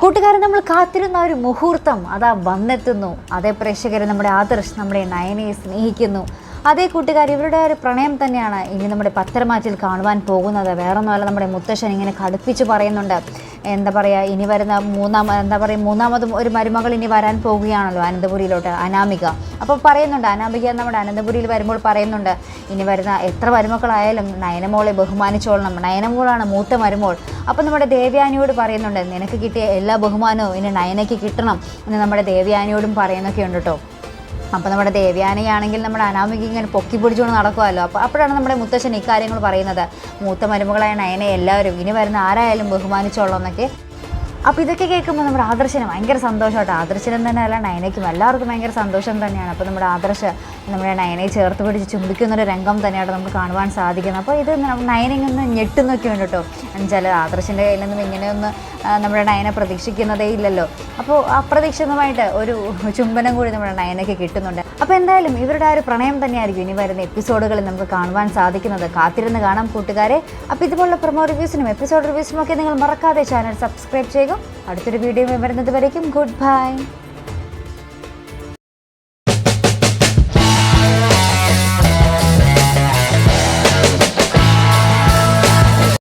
കൂട്ടുകാരൻ നമ്മൾ കാത്തിരുന്ന ഒരു മുഹൂർത്തം അതാ വന്നെത്തുന്നു. അതേ പ്രേക്ഷകരെ നമ്മുടെ ആദർശ് നമ്മുടെ നയനയെ സ്നേഹിക്കുന്നു. അതേ കൂട്ടുകാർ ഇവരുടെ ഒരു പ്രണയം തന്നെയാണ് ഇനി നമ്മുടെ പത്തരമാറ്റിൽ കാണുവാൻ പോകുന്നത്. വേറൊന്നുമല്ല നമ്മുടെ മുത്തശ്ശൻ ഇങ്ങനെ കടുപ്പിച്ച് പറയുന്നുണ്ട്. എന്താ പറയുക ഇനി വരുന്ന മൂന്നാം എന്താ പറയുക മൂന്നാമതും ഒരു മരുമകൾ ഇനി വരാൻ പോകുകയാണല്ലോ അനന്തപുരിയിലോട്ട് അനാമിക. അപ്പോൾ പറയുന്നുണ്ട് അനാമിക നമ്മുടെ അനന്തപുരിയിൽ വരുമ്പോൾ പറയുന്നുണ്ട് ഇനി വരുന്ന എത്ര മരുമക്കളായാലും നയനമോളെ ബഹുമാനിച്ചോളണം. നയനമോളാണ് മൂത്ത മരുമോൾ. അപ്പോൾ നമ്മുടെ ദേവ്യാനിയോട് പറയുന്നുണ്ട് നിനക്ക് കിട്ടിയ എല്ലാ ബഹുമാനവും ഇനി നയനയ്ക്ക് കിട്ടണം എന്ന് നമ്മുടെ ദേവ്യാനിയോടും പറയുന്നൊക്കെ ഉണ്ട് കേട്ടോ. അപ്പോൾ നമ്മുടെ ദേവ്യാനയാണെങ്കിൽ നമ്മുടെ അനാമിക ഇങ്ങനെ പൊക്കി പിടിച്ചുകൊണ്ട് നടക്കുമല്ലോ അപ്പോൾ അപ്പോഴാണ് നമ്മുടെ മുത്തശ്ശൻ ഇക്കാര്യങ്ങൾ പറയുന്നത്. മൂത്ത മരുമകളായ നയനെ എല്ലാവരും ഇനി വരുന്ന ആരായാലും ബഹുമാനിച്ചോളൂ എന്നൊക്കെ അപ്പോൾ ഇതൊക്കെ കേൾക്കുമ്പോൾ നമ്മുടെ ആദർശന് ഭയങ്കര സന്തോഷമായിട്ട് ആദർശനും തന്നെ അല്ല നയനയ്ക്കും എല്ലാവർക്കും ഭയങ്കര സന്തോഷം തന്നെയാണ്. അപ്പോൾ നമ്മുടെ ആദർശ നമ്മുടെ നയനയെ ചേർത്ത് പിടിച്ച് ചുംബിക്കുന്നൊരു രംഗം തന്നെയാണ് നമുക്ക് കാണുവാൻ സാധിക്കുന്നത്. അപ്പോൾ ഇത് നയനയിൽ നിന്ന് ഞെട്ടുന്നൊക്കെ ഉണ്ട് കേട്ടോ. എന്നുവെച്ചാൽ ആദർശിന്റെ കയ്യിൽ നിന്നും ഇങ്ങനെയൊന്ന് നമ്മുടെ നയന പ്രതീക്ഷിക്കുന്നതേ ഇല്ലല്ലോ. അപ്പോൾ അപ്രതീക്ഷിതമായിട്ട് ഒരു ചുംബനം കൂടി നമ്മുടെ നയനയ്ക്ക് കിട്ടുന്നുണ്ട്. അപ്പോൾ എന്തായാലും ഇവരുടെ ആ ഒരു പ്രണയം തന്നെയായിരിക്കും ഇനി വരുന്ന എപ്പിസോഡുകളിൽ നമുക്ക് കാണുവാൻ സാധിക്കുന്നത്. കാത്തിരുന്ന് കാണാം കൂട്ടുകാരെ. അപ്പോൾ ഇതുപോലുള്ള പ്രൊമോ റിവ്യൂസിനും എപ്പിസോഡ് റിവ്യൂസിനും ഒക്കെ നിങ്ങൾ മറക്കാതെ ചാനൽ സബ്സ്ക്രൈബ് ചെയ്യുക. അടുത്തൊരു വീഡിയോ വരുന്നത് വരയ്ക്കും. Good bye.